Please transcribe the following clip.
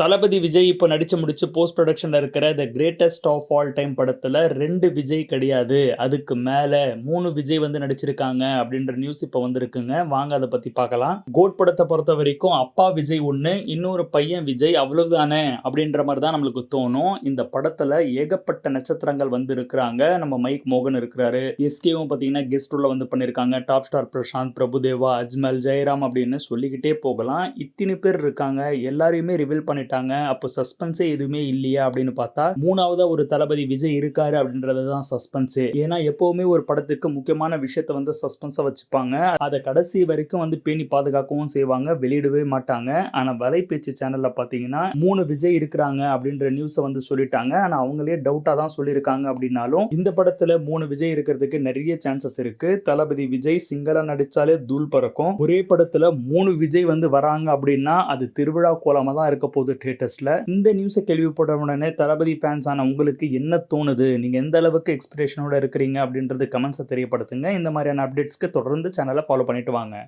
தளபதி விஜய் இப்போ நடிச்சு முடிச்சு போஸ்ட் ப்ரொடக்ஷன்ல இருக்கிற the greatest of all time படத்துல ரெண்டு விஜய் கிடையாது. அதுக்கு மேல மூணு விஜய் வந்து நடிச்சிருக்காங்க அப்படின்ற நியூஸ் இப்போ வந்திருக்குங்க. வாங்க அதை பத்தி பார்க்கலாம். கோட் படத்தை பொறுத்த வரைக்கும் அப்பா விஜய் ஒன்று இன்னொரு பையன் விஜய் அவ்வளவுதானே அப்படின்ற மாதிரி தான் நம்மளுக்கு தோணும். இந்த படத்துல ஏகப்பட்ட நட்சத்திரங்கள் வந்து இருக்கிறாங்க நம்ம மைக் மோகன் இருக்கிறாரு. எஸ்கேவும் பார்த்தீங்கன்னா கெஸ்ட் உள்ள வந்து பண்ணியிருக்காங்க. டாப் ஸ்டார் பிரசாந்த் பிரபுதேவா அஜ்மல் ஜெயராம் அப்படின்னு சொல்லிக்கிட்டே போகலாம். இத்தனை பேர் இருக்காங்க. எல்லாரையுமே ரிவீல் பண்ணி பண்ணிட்டாங்க. அப்போ சஸ்பென்ஸே எதுவுமே இல்லையா அப்படின்னு பார்த்தா மூணாவதா ஒரு தளபதி விஜய் இருக்காரு அப்படின்றது தான் சஸ்பென்ஸ் ஏன்னா எப்பவுமே ஒரு படத்துக்கு முக்கியமான விஷயத்த வந்து சஸ்பென்ஸா வச்சுப்பாங்க. அதை கடைசி வரைக்கும் வந்து பேணி பாதுகாக்கவும் செய்வாங்க. வெளியிடவே மாட்டாங்க. ஆனா வலைபேச்சு சேனல்ல பாத்தீங்கன்னா மூணு விஜய் இருக்கிறாங்க அப்படின்ற நியூஸை வந்து சொல்லிட்டாங்க. ஆனா அவங்களே டவுட்டா தான் சொல்லியிருக்காங்க அப்படின்னாலும் இந்த படத்துல மூணு விஜய் இருக்கிறதுக்கு நிறைய சான்சஸ் இருக்கு. தளபதி விஜய் சிங்களா நடிச்சாலே தூள் பறக்கும். ஒரே படத்துல மூணு விஜய் வந்து வராங்க அப்படின்னா அது திருவிழா கோலமா தான் இருக்க போகுது. தியேட்டர்ஸ்ல இந்த நியூஸை கேள்விப்பட்ட உடனே தளபதி ஃபேன்ஸ் ஆன உங்களுக்கு என்ன தோணுது? நீங்க எந்த அளவுக்கு எக்ஸ்பிரேஷனோட இருக்கிறீங்க அப்படின்றது கமெண்ட்ஸை தெரியப்படுத்துங்க. இந்த மாதிரியான அப்டேட்ஸ்க்கு தொடர்ந்து சேனலை ஃபாலோ பண்ணிட்டு வாங்க.